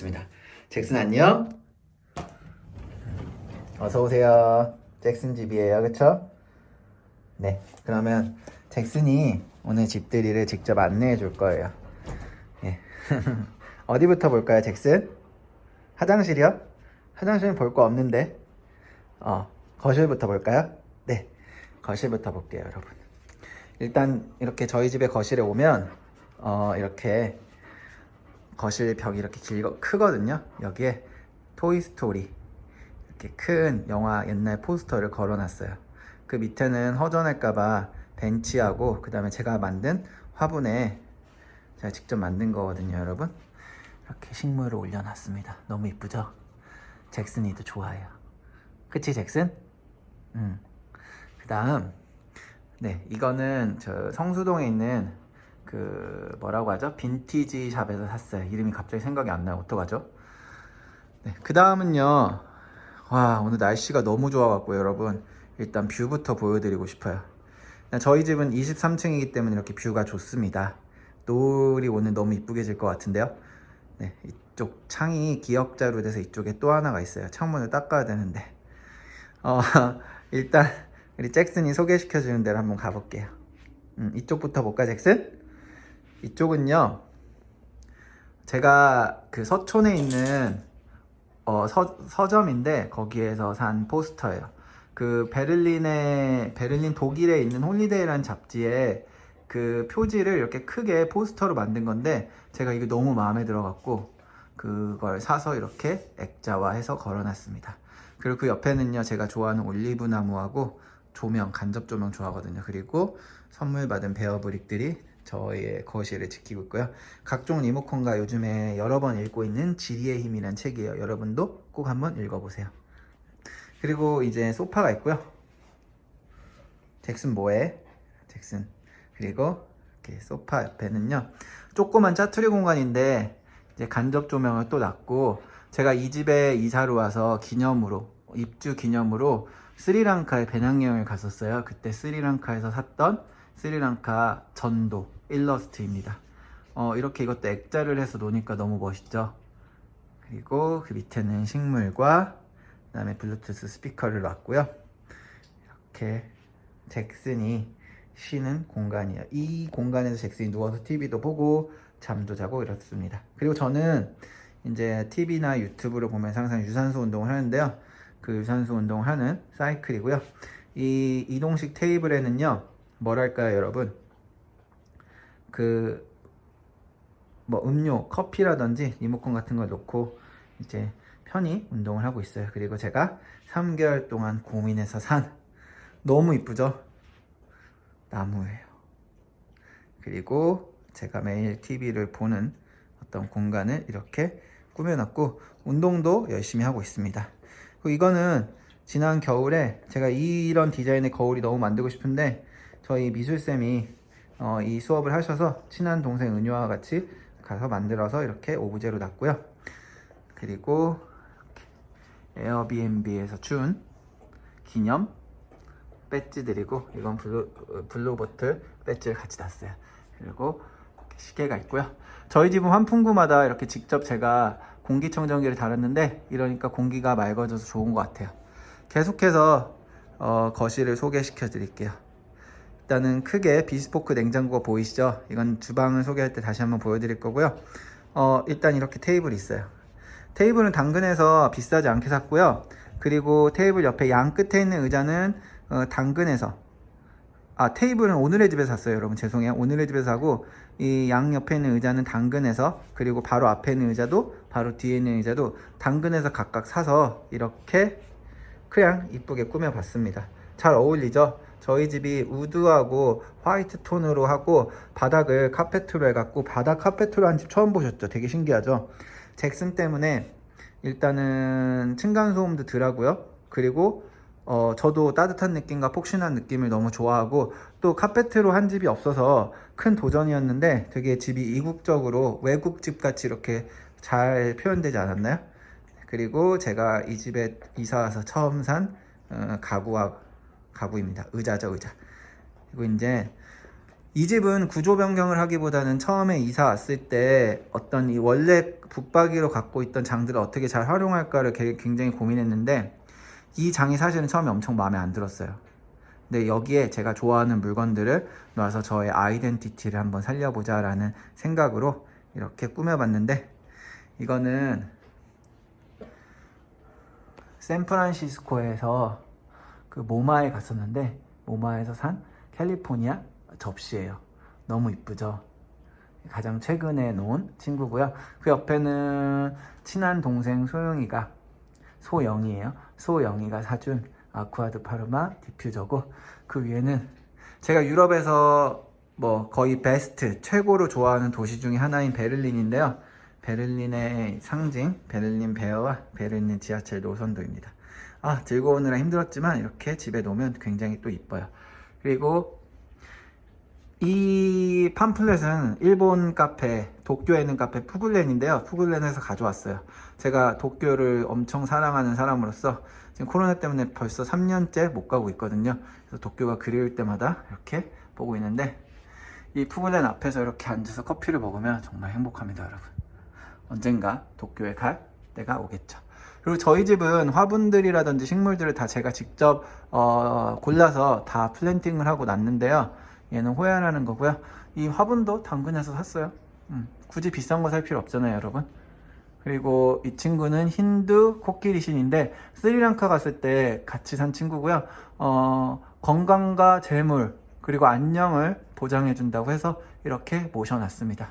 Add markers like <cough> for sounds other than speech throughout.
있습니다. 잭슨 안녕. 어서 오세요. 잭슨 집이에요, 그쵸? 네. 그러면 잭슨이 오늘 집들이를 직접 안내해 줄 거예요. 예. <laughs> 어디부터 볼까요, 잭슨? 화장실이요? 화장실은 볼 거 없는데. 어, 거실부터 볼까요? 네. 거실부터 볼게요, 여러분. 일단 이렇게 저희 집에 거실에 오면 어, 이렇게 거실 벽이 이렇게 길고 크거든요. 여기에 토이 스토리 이렇게 큰 영화 옛날 포스터를 걸어놨어요. 그 밑에는 허전할까봐 벤치하고 그 다음에 제가 만든 화분에 제가 직접 만든 거거든요, 여러분. 이렇게 식물을 올려놨습니다. 너무 이쁘죠? 잭슨이도 좋아해요. 그치, 잭슨? 음. 그 다음, 네, 이거는 저 성수동에 있는 그 뭐라고 하죠? 빈티지 샵에서 샀어요. 이름이 갑자기 생각이 안 나요. 어떡하죠? 네, 그 다음은요. 와, 오늘 날씨가 너무 좋아갖고 여러분 일단 뷰부터 보여드리고 싶어요. 저희 집은 23층이기 때문에 이렇게 뷰가 좋습니다. 노을이 오늘 너무 이쁘게 질 것 같은데요. 네, 이쪽 창이 기역자로 돼서 이쪽에 또 하나가 있어요. 창문을 닦아야 되는데. 어, <laughs> 일단 우리 잭슨이 소개시켜주는 대로 한번 가볼게요. 음, 이쪽부터 볼까, 잭슨? 이쪽은요, 제가 그 서촌에 있는 어, 서, 서점인데 거기에서 산 포스터예요. 그 베를린에 베를린 독일에 있는 홀리데이라는 잡지에 그 표지를 이렇게 크게 포스터로 만든 건데 제가 이게 너무 마음에 들어갖고 그걸 사서 이렇게 액자화해서 걸어놨습니다. 그리고 그 옆에는요 제가 좋아하는 올리브 나무하고 조명 간접 조명 좋아하거든요. 그리고 선물 받은 베어브릭들이 저의 거실을 지키고 있고요. 각종 리모컨과 요즘에 여러 번 읽고 있는 지리의 힘이란 책이에요. 여러분도 꼭 한번 읽어보세요. 그리고 이제 소파가 있고요. 잭슨 뭐해? 잭슨. 그리고 이렇게 소파 옆에는요. 조그만 짜투리 공간인데 이제 간접 조명을 또 놨고 제가 이 집에 이사를 와서 기념으로 입주 기념으로 스리랑카에 배낭여행을 갔었어요. 그때 스리랑카에서 샀던 스리랑카 전도 일러스트입니다. 어, 이렇게 이것도 액자를 해서 놓으니까 너무 멋있죠? 그리고 그 밑에는 식물과 그 다음에 블루투스 스피커를 놨고요. 이렇게 잭슨이 쉬는 공간이에요. 이 공간에서 잭슨이 누워서 TV도 보고 잠도 자고 이렇습니다. 그리고 저는 이제 TV나 유튜브를 보면서 항상 유산소 운동을 하는데요. 그 유산소 운동을 하는 사이클이고요. 이 이동식 테이블에는요. 뭐랄까요, 여러분? 그, 뭐, 음료, 커피라든지 리모컨 같은 걸 놓고 이제 편히 운동을 하고 있어요. 그리고 제가 3개월 동안 고민해서 산 너무 이쁘죠? 나무예요. 그리고 제가 매일 TV를 보는 어떤 공간을 이렇게 꾸며놨고 운동도 열심히 하고 있습니다. 이거는 지난 겨울에 제가 이런 디자인의 거울이 너무 만들고 싶은데 저희 미술쌤이 어, 이 수업을 하셔서 친한 동생 은유와 같이 가서 만들어서 이렇게 오브제로 놨고요. 그리고 에어비앤비에서 준 기념 배지들이고 이건 블루, 블루 보틀 배지를 같이 놨어요. 그리고 시계가 있고요. 저희 집은 환풍구마다 이렇게 직접 제가 공기청정기를 달았는데 이러니까 공기가 맑아져서 좋은 것 같아요. 계속해서 어, 거실을 소개시켜 드릴게요. 일단은 크게 비스포크 냉장고가 보이시죠? 이건 주방을 소개할 때 다시 한번 보여드릴 거고요. 어, 일단 이렇게 테이블이 있어요. 테이블은 당근에서 비싸지 않게 샀고요. 그리고 테이블 옆에 양 끝에 있는 의자는 어, 당근에서 아 테이블은 오늘의 집에서 샀어요 여러분 죄송해요 오늘의 집에서 사고 이 양 옆에 있는 의자는 당근에서 그리고 바로 앞에 있는 의자도 바로 뒤에 있는 의자도 당근에서 각각 사서 이렇게 그냥 이쁘게 꾸며봤습니다 잘 어울리죠 저희 집이 우드하고 화이트 톤으로 하고 바닥을 카페트로 해갖고 바닥 카페트로 한 집 처음 보셨죠? 되게 신기하죠? 잭슨 때문에 일단은 층간소음도 덜하고요. 그리고 어, 저도 따뜻한 느낌과 폭신한 느낌을 너무 좋아하고 또 카페트로 한 집이 없어서 큰 도전이었는데 되게 집이 이국적으로 외국 집 같이 이렇게 잘 표현되지 않았나요? 그리고 제가 이 집에 이사 와서 처음 산 어, 가구와 가구입니다. 의자죠, 의자. 그리고 이제 이 집은 구조 변경을 하기보다는 처음에 이사 왔을 때 어떤 이 원래 붙박이로 갖고 있던 장들을 어떻게 잘 활용할까를 게- 굉장히 고민했는데 이 장이 사실은 처음에 엄청 마음에 안 들었어요. 근데 여기에 제가 좋아하는 물건들을 놔서 저의 아이덴티티를 한번 살려보자 라는 생각으로 이렇게 꾸며봤는데 이거는 샌프란시스코에서 그 모마에 갔었는데 모마에서 산 캘리포니아 접시예요. 너무 이쁘죠? 가장 최근에 놓은 친구고요. 그 옆에는 친한 동생 소영이가 소영이에요. 소영이가 사준 아쿠아드 파르마 디퓨저고 그 위에는 제가 유럽에서 뭐 거의 베스트 최고로 좋아하는 도시 중에 하나인 베를린인데요. 베를린의 상징 베를린 베어와 베를린 지하철 노선도입니다. 아 들고 오느라 힘들었지만 이렇게 집에 놓으면 굉장히 또 이뻐요. 그리고 이 팜플렛은 일본 카페, 도쿄에 있는 카페 푸글렌인데요. 푸글렌에서 가져왔어요. 제가 도쿄를 엄청 사랑하는 사람으로서 지금 코로나 때문에 벌써 3년째 못 가고 있거든요. 그래서 도쿄가 그리울 때마다 이렇게 보고 있는데 이 푸글렌 앞에서 이렇게 앉아서 커피를 먹으면 정말 행복합니다, 여러분. 언젠가 도쿄에 갈 때가 오겠죠. 그리고 저희 집은 화분들이라든지 식물들을 다 제가 직접 어, 골라서 다 플랜팅을 하고 놨는데요. 얘는 호야라는 거고요. 이 화분도 당근에서 샀어요. 음, 굳이 비싼 거 살 필요 없잖아요, 여러분. 그리고 이 친구는 힌두 코끼리 신인데 스리랑카 갔을 때 같이 산 친구고요. 어, 건강과 재물 그리고 안녕을 보장해 준다고 해서 이렇게 모셔놨습니다.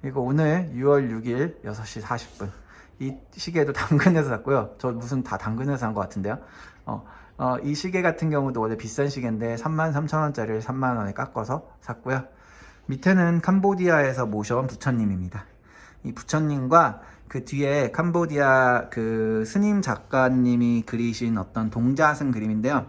그리고 오늘 6월 6일 6시 40분 이 시계도 당근에서 샀고요. 저 무슨 다 당근에서 산 것 같은데요. 어, 어, 이 시계 같은 경우도 원래 비싼 시계인데 33,000원짜리를 3만원에 깎아서 샀고요. 밑에는 캄보디아에서 모셔온 부처님입니다. 이 부처님과 그 뒤에 캄보디아 그 스님 작가님이 그리신 어떤 동자승 그림인데요.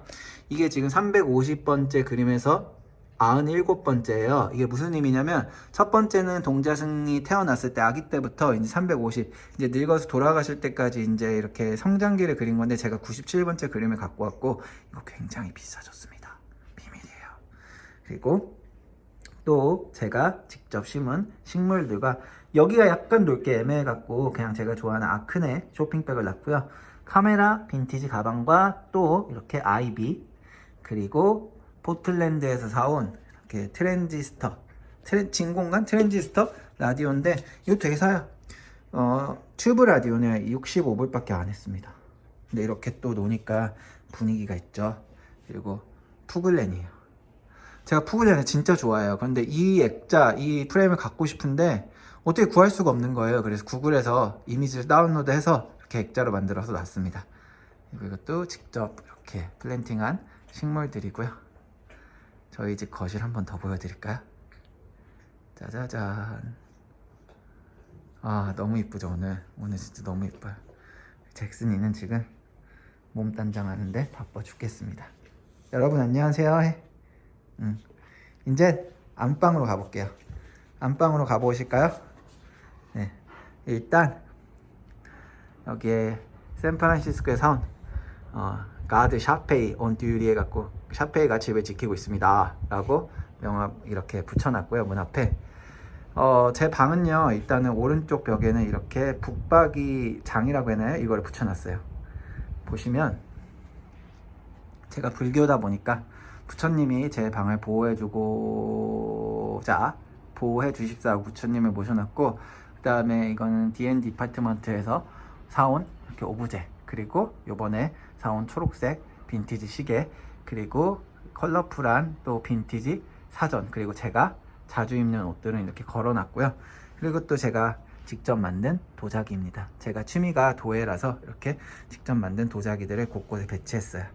이게 지금 350번째 그림에서 97번째예요. 이게 무슨 의미냐면 첫 번째는 동자승이 태어났을 때 아기 때부터 이제 350 이제 늙어서 돌아가실 때까지 이제 이렇게 성장기를 그린 건데 제가 97번째 그림을 갖고 왔고 이거 굉장히 비싸졌습니다. 비밀이에요. 그리고 또 제가 직접 심은 식물들과 여기가 약간 놀게 애매해 갖고 그냥 제가 좋아하는 아크네 쇼핑백을 놨고요. 카메라 빈티지 가방과 또 이렇게 아이비 그리고 포틀랜드에서 사온 이렇게 트랜지스터 트랜, 진공관 트랜지스터 라디오인데 이거 되게 사요. 어, 튜브 라디오는 65불밖에 안 했습니다. 근데 이렇게 또 노니까 분위기가 있죠. 그리고 푸글렌이에요. 제가 푸글렌을 진짜 좋아해요. 그런데 이 액자, 이 프레임을 갖고 싶은데 어떻게 구할 수가 없는 거예요. 그래서 구글에서 이미지를 다운로드해서 이렇게 액자로 만들어서 놨습니다. 그리고 이것도 직접 이렇게 플랜팅한 식물들이고요. 저희 집 거실 한 번 더 보여드릴까요? 짜자잔. 아 너무 이쁘죠 오늘. 오늘 진짜 너무 이뻐요. 잭슨이는 지금 몸 단장 하는데 바빠 죽겠습니다. 여러분 안녕하세요. 해. 음. 이제 안방으로 가볼게요. 안방으로 가보실까요? 네. 일단 여기에 샌프란시스코에 사온 어, 가드 샤페이 온 듀리 해갖고 샤페이가 집을 지키고 있습니다. 라고 명함 이렇게 붙여놨고요. 문 앞에 어, 제 방은요 일단은 오른쪽 벽에는 이렇게 북박이 장이라고 해나요? 이걸 붙여놨어요. 보시면 제가 불교다 보니까 부처님이 제 방을 보호해주고자 보호해 주십사고 부처님을 모셔놨고 그 다음에 이거는 D&D 디파트먼트에서 사온 이렇게 오브제 그리고 요번에 사온 초록색 빈티지 시계 그리고 컬러풀한 또 빈티지 사전 그리고 제가 자주 입는 옷들은 이렇게 걸어놨고요 그리고 또 제가 직접 만든 도자기입니다 제가 취미가 도예라서 이렇게 직접 만든 도자기들을 곳곳에 배치했어요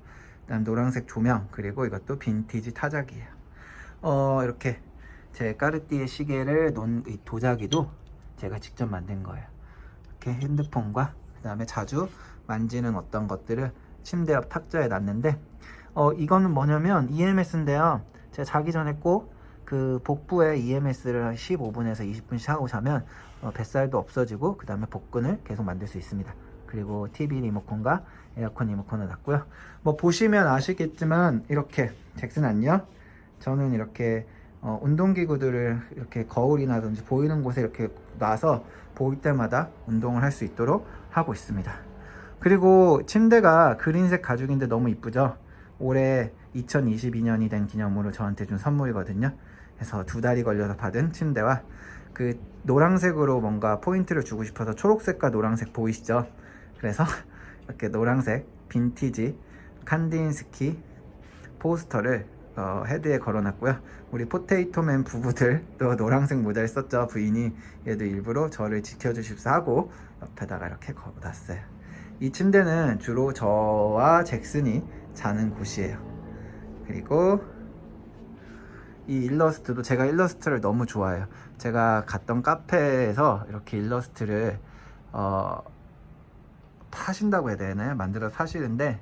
그다음 노란색 조명 그리고 이것도 빈티지 타자기예요. 어 이렇게 제 까르띠에 시계를 놓은 이 도자기도 제가 직접 만든 거예요. 이렇게 핸드폰과 그 다음에 자주 만지는 어떤 것들을 침대 옆 탁자에 놨는데 어 이거는 뭐냐면 EMS인데요. 제가 자기 전에 꼭 그 복부에 EMS를 15분에서 20분씩 하고 자면 어, 뱃살도 없어지고 그 다음에 복근을 계속 만들 수 있습니다. 그리고 TV 리모컨과 에어컨 리모컨을 놨고요. 뭐 보시면 아시겠지만 이렇게 잭슨 안녕. 저는 이렇게 어, 운동기구들을 이렇게 거울이나든지 보이는 곳에 이렇게 놔서 보일 때마다 운동을 할 수 있도록 하고 있습니다. 그리고 침대가 그린색 가죽인데 너무 이쁘죠? 올해 2022년이 된 기념으로 저한테 준 선물이거든요. 그래서 두 달이 걸려서 받은 침대와 그 노란색으로 뭔가 포인트를 주고 싶어서 초록색과 노란색 보이시죠? 그래서 <laughs> 이렇게 노란색 빈티지 칸디인스키 포스터를 어, 헤드에 걸어놨고요. 우리 포테이토맨 부부들도 노란색 모자를 썼죠. 부인이 얘도 일부러 저를 지켜주십사 하고 옆에다가 이렇게 걸어놨어요. 이 침대는 주로 저와 잭슨이 자는 곳이에요. 그리고 이 일러스트도 제가 일러스트를 너무 좋아해요. 제가 갔던 카페에서 이렇게 일러스트를 어, 파신다고 해야 되나요? 만들어 사시는데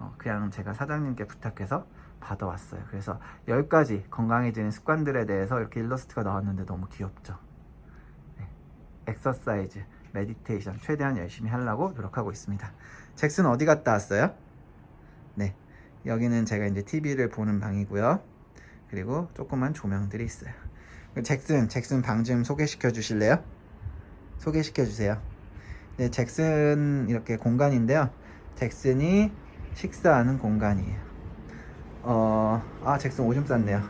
어, 그냥 제가 사장님께 부탁해서 받아왔어요. 그래서 10가지 건강해지는 습관들에 대해서 이렇게 일러스트가 나왔는데 너무 귀엽죠. 네. 엑서사이즈, 메디테이션 최대한 열심히 하려고 노력하고 있습니다. 잭슨 어디 갔다 왔어요? 네. 여기는 제가 이제 TV를 보는 방이고요. 그리고 조그만 조명들이 있어요. 잭슨, 잭슨 방 좀 소개시켜 주실래요? 소개시켜 주세요. 네, 잭슨 이렇게 공간인데요. 잭슨이 식사하는 공간이에요. 어, 아, 잭슨 오줌 쌌네요.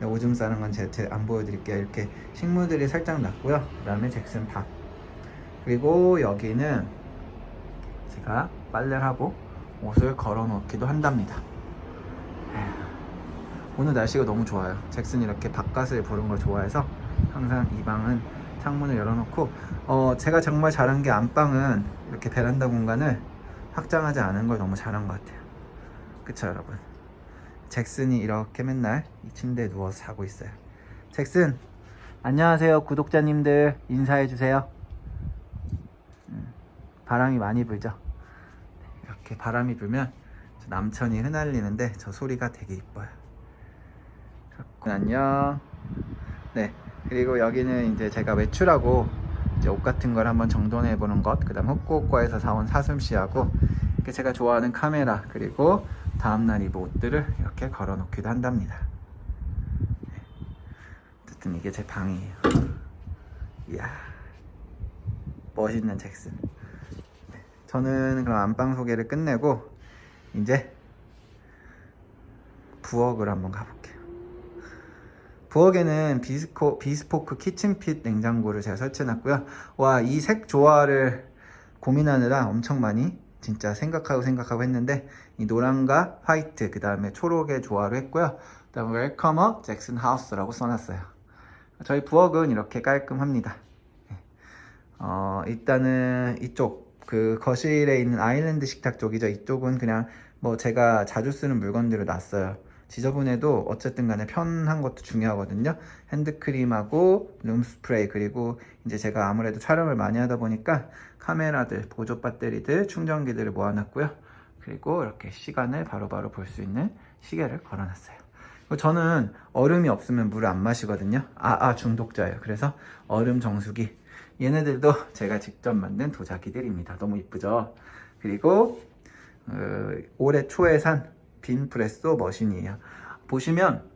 네, 오줌 싸는 건 제가 안 보여드릴게요. 이렇게 식물들이 살짝 났고요. 그 다음에 잭슨 밥. 그리고 여기는 제가 빨래를 하고 옷을 걸어 놓기도 한답니다. 에휴, 오늘 날씨가 너무 좋아요. 잭슨이 이렇게 바깥을 보는 걸 좋아해서 항상 이 방은 창문을 열어놓고 어, 제가 정말 잘한 게 안방은 이렇게 베란다 공간을 확장하지 않은 걸 너무 잘한 것 같아요. 그쵸 여러분? 잭슨이 이렇게 맨날 이 침대에 누워서 자고 있어요. 잭슨 안녕하세요 구독자님들 인사해 주세요. 음, 바람이 많이 불죠. 이렇게 바람이 불면 저 남천이 흩날리는데 저 소리가 되게 이뻐요. 그렇군, 안녕. 네. 그리고 여기는 이제 제가 외출하고 이제 옷 같은 걸 한번 정돈해 보는 것, 그 다음 후쿠오카에서 사온 사슴씨하고 이렇게 제가 좋아하는 카메라 그리고 다음날 입을 옷들을 이렇게 걸어 놓기도 한답니다. 네. 어쨌든 이게 제 방이에요. 이야 멋있는 잭슨. 네. 저는 그럼 안방 소개를 끝내고 이제 부엌을 한번 가볼게요. 부엌에는 비스코, 비스포크 키친핏 냉장고를 제가 설치해놨고요. 와, 이 색 조화를 고민하느라 엄청 많이 진짜 생각하고 생각하고 했는데 이 노란과 화이트 그 다음에 초록의 조화로 했고요. 그 다음에 웰커머 잭슨 하우스라고 써놨어요. 저희 부엌은 이렇게 깔끔합니다. 네. 어, 일단은 이쪽 그 거실에 있는 아일랜드 식탁 쪽이죠. 이쪽은 그냥 뭐 제가 자주 쓰는 물건들을 놨어요. 지저분해도 어쨌든 간에 편한 것도 중요하거든요. 핸드크림하고 룸스프레이 그리고 이제 제가 아무래도 촬영을 많이 하다 보니까 카메라들, 보조 배터리들, 충전기들을 모아놨고요. 그리고 이렇게 시간을 바로바로 볼 수 있는 시계를 걸어놨어요. 저는 얼음이 없으면 물을 안 마시거든요. 아, 아, 중독자예요. 그래서 얼음 정수기. 얘네들도 <laughs> 제가 직접 만든 도자기들입니다. 너무 이쁘죠? 그리고 어, 올해 초에 산 빈프레소 머신이에요. 보시면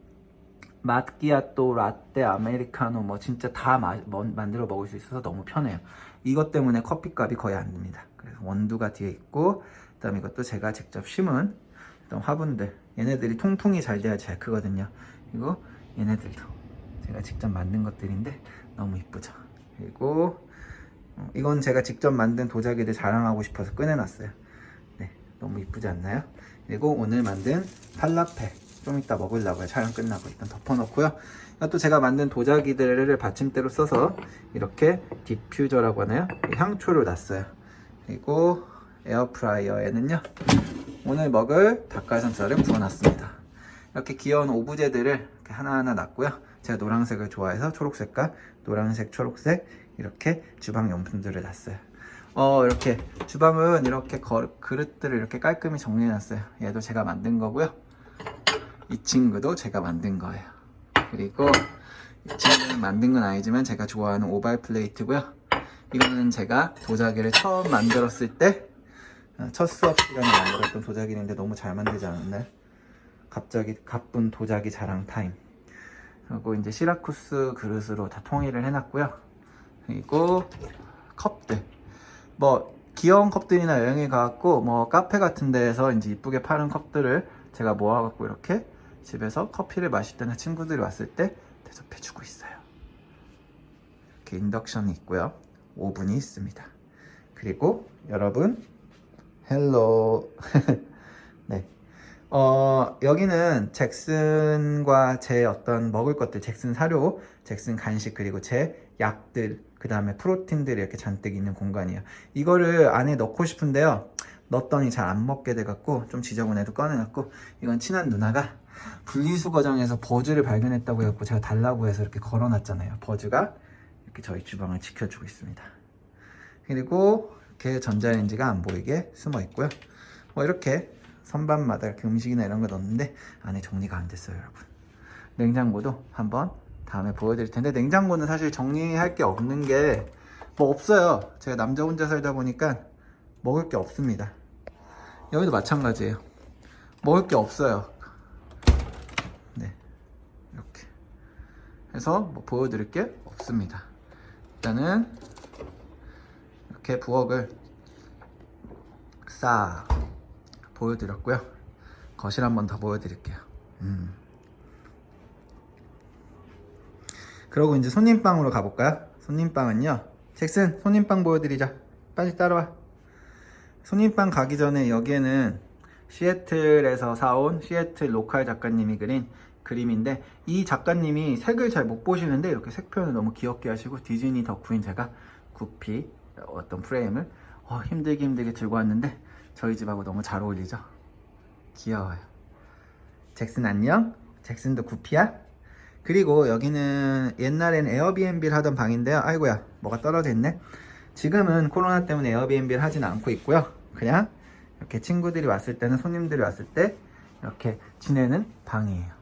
마끼아또, 라떼, 아메리카노 뭐 진짜 다 마, 뭐, 만들어 먹을 수 있어서 너무 편해요. 이것 때문에 커피값이 거의 안 듭니다. 그래서 원두가 뒤에 있고 그다음에 이것도 제가 직접 심은 어떤 화분들 얘네들이 통풍이 잘 돼야 잘 크거든요. 그리고 얘네들도 제가 직접 만든 것들인데 너무 이쁘죠. 그리고 어, 이건 제가 직접 만든 도자기들 자랑하고 싶어서 꺼내놨어요. 네, 너무 이쁘지 않나요? 그리고 오늘 만든 팔라페 좀 이따 먹으려고요. 촬영 끝나고 일단 덮어놓고요. 또 제가 만든 도자기들을 받침대로 써서 이렇게 디퓨저라고 하나요? 향초를 놨어요. 그리고 에어프라이어에는요. 오늘 먹을 닭가슴살을 구워놨습니다. 이렇게 귀여운 오브제들을 하나하나 놨고요. 제가 노란색을 좋아해서 초록색과 노란색, 초록색 이렇게 주방 용품들을 놨어요. 어 이렇게 주방은 이렇게 거- 그릇들을 이렇게 깔끔히 정리해놨어요. 얘도 제가 만든 거고요. 이 친구도 제가 만든 거예요. 그리고 이 친구는 만든 건 아니지만 제가 좋아하는 오발 플레이트고요. 이거는 제가 도자기를 처음 만들었을 때 어, 첫 수업 시간에 만들었던 도자기인데 너무 잘 만들지 않았나요? 갑자기 가쁜 도자기 자랑 타임. 그리고 이제 시라쿠스 그릇으로 다 통일을 해놨고요. 그리고 컵들. 뭐 귀여운 컵들이나 여행에 가갖고 뭐 카페 같은 데에서 이제 이쁘게 파는 컵들을 제가 모아갖고 이렇게 집에서 커피를 마실 때나 친구들이 왔을 때 대접해주고 있어요. 이렇게 인덕션이 있고요. 오븐이 있습니다. 그리고 여러분 헬로 네. <laughs> 어, 여기는 잭슨과 제 어떤 먹을 것들, 잭슨 사료, 잭슨 간식, 그리고 제 약들, 그 다음에 프로틴들이 이렇게 잔뜩 있는 공간이에요. 이거를 안에 넣고 싶은데요. 넣었더니 잘 안 먹게 돼갖고 좀 지저분해도 꺼내놨고 이건 친한 누나가 분리수 거장에서 버즈를 발견했다고 해갖고 제가 달라고 해서 이렇게 걸어놨잖아요. 버즈가 이렇게 저희 주방을 지켜주고 있습니다. 그리고 이렇게 전자레인지가 안 보이게 숨어 있고요. 뭐 이렇게 선반마다 이렇게 음식이나 이런 거 넣는데 안에 정리가 안 됐어요, 여러분. 냉장고도 한번 다음에 보여드릴 텐데 냉장고는 사실 정리할 게 없는 게 뭐 없어요. 제가 남자 혼자 살다 보니까 먹을 게 없습니다. 여기도 마찬가지예요. 먹을 게 없어요. 네, 이렇게 해서 뭐 보여드릴 게 없습니다. 일단은 이렇게 부엌을 싹 보여드렸고요. 거실 한번 더 보여드릴게요. 음. 그러고 이제 손님방으로 가볼까요? 손님방은요. 잭슨 손님방 보여드리자. 빨리 따라와. 손님방 가기 전에 여기에는 시애틀에서 사온 시애틀 로컬 작가님이 그린 그림인데 이 작가님이 색을 잘 못 보시는데 이렇게 색 표현을 너무 귀엽게 하시고 디즈니 덕후인 제가 구피 어떤 프레임을 어, 힘들게 힘들게 들고 왔는데 저희 집하고 너무 잘 어울리죠? 귀여워요. 잭슨 안녕? 잭슨도 구피야? 그리고 여기는 옛날엔 에어비앤비를 하던 방인데요. 아이고야, 뭐가 떨어져 있네. 지금은 코로나 때문에 에어비앤비를 하진 않고 있고요. 그냥 이렇게 친구들이 왔을 때는 손님들이 왔을 때 이렇게 지내는 방이에요.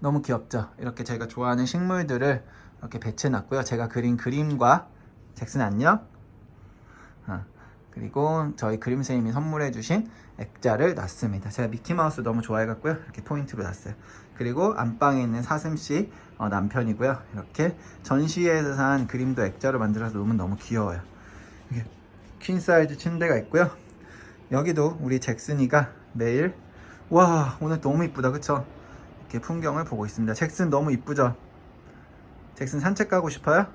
너무 귀엽죠? 이렇게 제가 좋아하는 식물들을 이렇게 배치해놨고요. 제가 그린 그림과 잭슨 안녕? 어, 그리고 저희 그림쌤이 선물해주신 액자를 놨습니다. 제가 미키마우스 너무 좋아해갖고요. 이렇게 포인트로 놨어요. 그리고 안방에 있는 사슴씨 어, 남편이고요. 이렇게 전시회에서 산 그림도 액자로 만들어서 놓으면 너무 귀여워요. 이게 퀸 사이즈 침대가 있고요. 여기도 우리 잭슨이가 매일 와 오늘 너무 이쁘다 그쵸? 이렇게 풍경을 보고 있습니다. 잭슨 너무 이쁘죠? 잭슨 산책 가고 싶어요?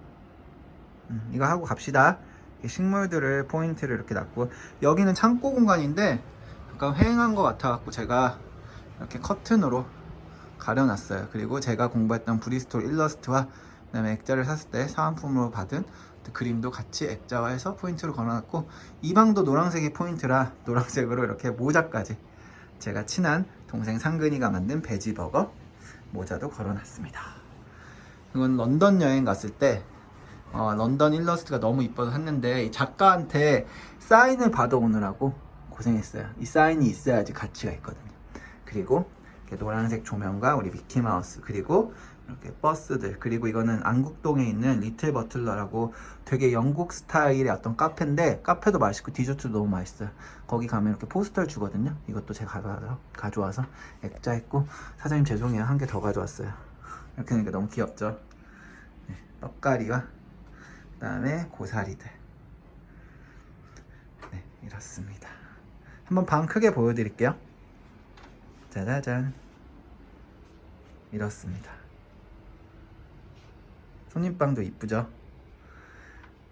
음, 이거 하고 갑시다. 이 식물들을 포인트를 이렇게 놨고 여기는 창고 공간인데 약간 휑한 것 같아갖고 제가 이렇게 커튼으로 가려놨어요. 그리고 제가 공부했던 브리스톨 일러스트와 그다음에 액자를 샀을 때 사은품으로 받은 그 그림도 같이 액자화해서 포인트로 걸어놨고 이 방도 노란색이 포인트라 노란색으로 이렇게 모자까지 제가 친한 동생 상근이가 만든 베지버거 모자도 걸어놨습니다. 이건 런던 여행 갔을 때 어, 런던 일러스트가 너무 이뻐서 샀는데 이 작가한테 사인을 받아오느라고 고생했어요. 이 사인이 있어야지 가치가 있거든요. 그리고 노란색 조명과 우리 미키마우스 그리고 이렇게 버스들 그리고 이거는 안국동에 있는 리틀 버틀러라고 되게 영국 스타일의 어떤 카페인데 카페도 맛있고 디저트도 너무 맛있어요. 거기 가면 이렇게 포스터를 주거든요. 이것도 제가 가져와서, 가져와서 액자했고 사장님 죄송해요 한 개 더 가져왔어요. 이렇게 하니까 너무 귀엽죠. 네, 떡가리와 그 다음에 고사리들. 네, 이렇습니다. 한번 방 크게 보여드릴게요. 짜자잔. 이렇습니다. 손님방도 이쁘죠?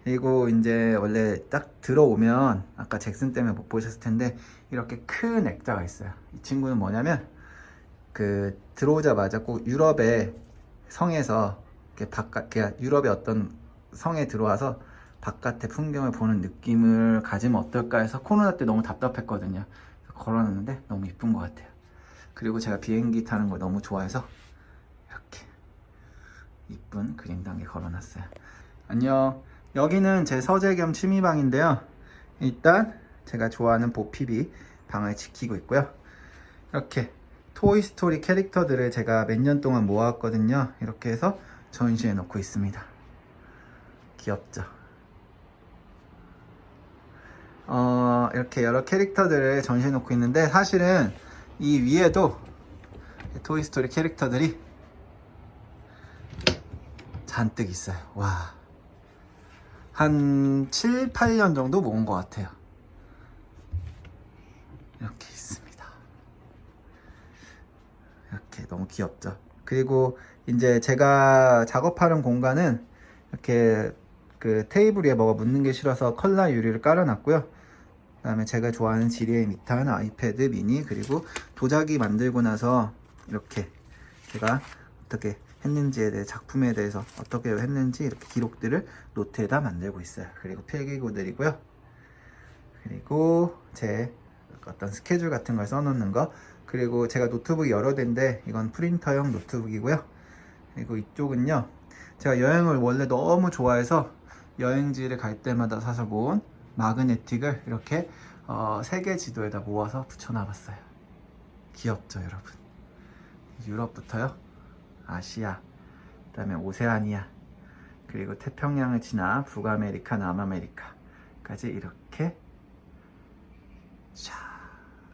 그리고 이제 원래 딱 들어오면 아까 잭슨 때문에 못 보셨을 텐데 이렇게 큰 액자가 있어요. 이 친구는 뭐냐면 그 들어오자마자 꼭 유럽의 성에서 이렇게 바깥 유럽의 어떤 성에 들어와서 바깥의 풍경을 보는 느낌을 가지면 어떨까 해서 코로나 때 너무 답답했거든요. 걸어놨는데 너무 이쁜 것 같아요. 그리고 제가 비행기 타는 걸 너무 좋아해서 이렇게 이쁜 그림 단계 걸어놨어요. 안녕. 여기는 제 서재 겸 취미방인데요. 일단 제가 좋아하는 보피비 방을 지키고 있고요. 이렇게 토이스토리 캐릭터들을 제가 몇 년 동안 모았거든요. 이렇게 해서 전시해 놓고 있습니다. 귀엽죠? 어, 이렇게 여러 캐릭터들을 전시해 놓고 있는데 사실은 이 위에도 토이스토리 캐릭터들이 잔뜩 있어요. 와. 한 7, 8년 정도 모은 것 같아요. 이렇게 있습니다. 이렇게 너무 귀엽죠. 그리고 이제 제가 작업하는 공간은 이렇게 그 테이블 위에 뭐가 묻는 게 싫어서 컬러 유리를 깔아놨고요. 그 다음에 제가 좋아하는 지리의 미탄, 아이패드 미니 그리고 도자기 만들고 나서 이렇게 제가 어떻게 했는지에 대해 작품에 대해서 어떻게 했는지 이렇게 기록들을 노트에다 만들고 있어요. 그리고 필기구들이고요. 그리고 제 어떤 스케줄 같은 걸 써놓는 거 그리고 제가 노트북이 여러 대인데 이건 프린터형 노트북이고요. 그리고 이쪽은요. 제가 여행을 원래 너무 좋아해서 여행지를 갈 때마다 사서 모은 마그네틱을 이렇게 어, 세계 지도에다 모아서 붙여놔봤어요. 귀엽죠, 여러분? 유럽부터요. 아시아, 그다음에 오세아니아, 그리고 태평양을 지나 북아메리카, 남아메리카까지 이렇게 샤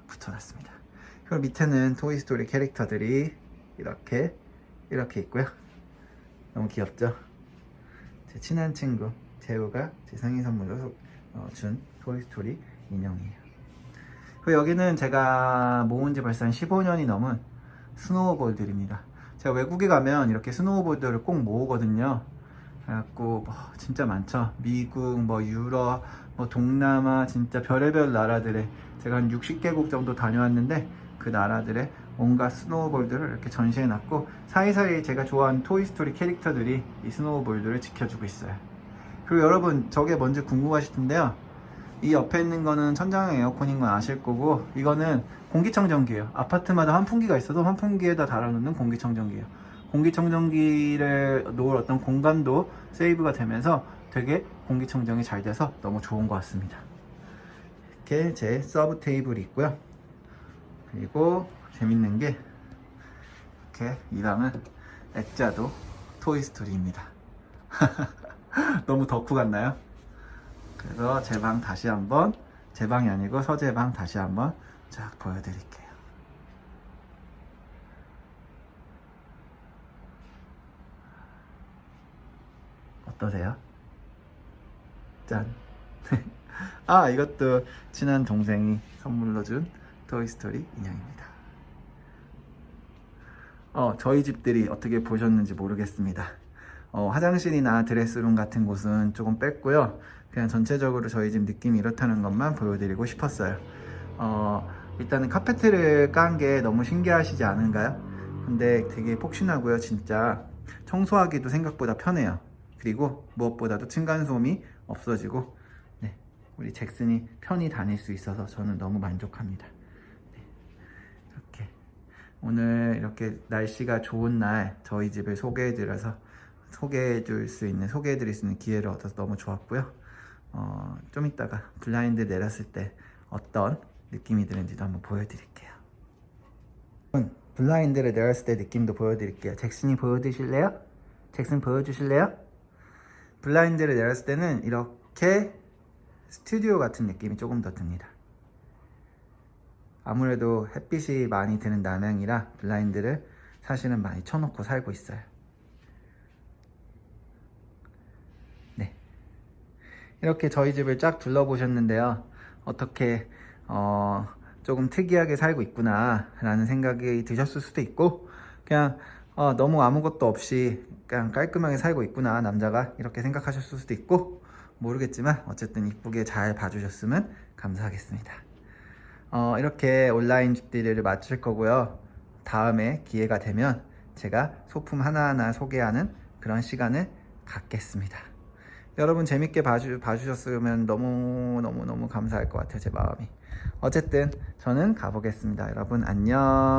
붙여놨습니다. 그리고 밑에는 토이스토리 캐릭터들이 이렇게 이렇게 있고요. 너무 귀엽죠? 제 친한 친구 재우가 제 생일 선물로 소- 어, 준 토이스토리 인형이에요. 그리고 여기는 제가 모은 지 벌써 한 15년이 넘은 스노우볼들입니다. 제가 외국에 가면 이렇게 스노우볼들을 꼭 모으거든요. 그래갖고 뭐 진짜 많죠. 미국, 뭐 유럽, 뭐 동남아 진짜 별의별 나라들에 제가 한 60개국 정도 다녀왔는데 그 나라들의 온갖 스노우볼들을 이렇게 전시해놨고 사이사이 제가 좋아하는 토이스토리 캐릭터들이 이 스노우볼들을 지켜주고 있어요. 그리고 여러분 저게 뭔지 궁금하실 텐데요. 이 옆에 있는 거는 천장 에어컨인 건 아실 거고 이거는 공기청정기예요. 아파트마다 환풍기가 있어도 환풍기에다 달아놓는 공기청정기예요. 공기청정기를 놓을 어떤 공간도 세이브가 되면서 되게 공기청정이 잘 돼서 너무 좋은 것 같습니다. 이렇게 제 서브 테이블이 있고요. 그리고 재밌는 게 이렇게 이 방은 액자도 토이스토리입니다. <laughs> <laughs> 너무 덕후 같나요? 그래서 제 방 다시 한번 제 방이 아니고 서재 방 다시 한번 쫙 보여드릴게요. 어떠세요? 짠. <laughs> 아 이것도 친한 동생이 선물로 준 토이스토리 인형입니다. 어 저희 집들이 어떻게 보셨는지 모르겠습니다. 어, 화장실이나 드레스룸 같은 곳은 조금 뺐고요. 그냥 전체적으로 저희 집 느낌이 이렇다는 것만 보여드리고 싶었어요. 어, 일단은 카페트를 깐 게 너무 신기하시지 않은가요? 근데 되게 폭신하고요, 진짜. 청소하기도 생각보다 편해요. 그리고 무엇보다도 층간소음이 없어지고, 네, 우리 잭슨이 편히 다닐 수 있어서 저는 너무 만족합니다. 네, 이렇게. 오늘 이렇게 날씨가 좋은 날 저희 집을 소개해드려서 소개해 줄 수 있는, 소개해 드릴 수 있는 기회를 얻어서 너무 좋았고요. 어, 좀 이따가 블라인드 내렸을 때 어떤 느낌이 드는지도 한번 보여드릴게요. 블라인드를 내렸을 때 느낌도 보여드릴게요. 잭슨이 보여주실래요? 잭슨 보여주실래요? 블라인드를 내렸을 때는 이렇게 스튜디오 같은 느낌이 조금 더 듭니다. 아무래도 햇빛이 많이 드는 남양이라 블라인드를 사실은 많이 쳐놓고 살고 있어요. 이렇게 저희 집을 쫙 둘러보셨는데요. 어떻게, 어, 조금 특이하게 살고 있구나, 라는 생각이 드셨을 수도 있고, 그냥, 어, 너무 아무것도 없이 그냥 깔끔하게 살고 있구나, 남자가. 이렇게 생각하셨을 수도 있고, 모르겠지만, 어쨌든 이쁘게 잘 봐주셨으면 감사하겠습니다. 어, 이렇게 온라인 집들이를 마칠 거고요. 다음에 기회가 되면 제가 소품 하나하나 소개하는 그런 시간을 갖겠습니다. 여러분 재밌게 봐주, 봐주셨으면 너무너무너무 감사할 것 같아요, 제 마음이. 어쨌든 저는 가보겠습니다. 여러분 안녕.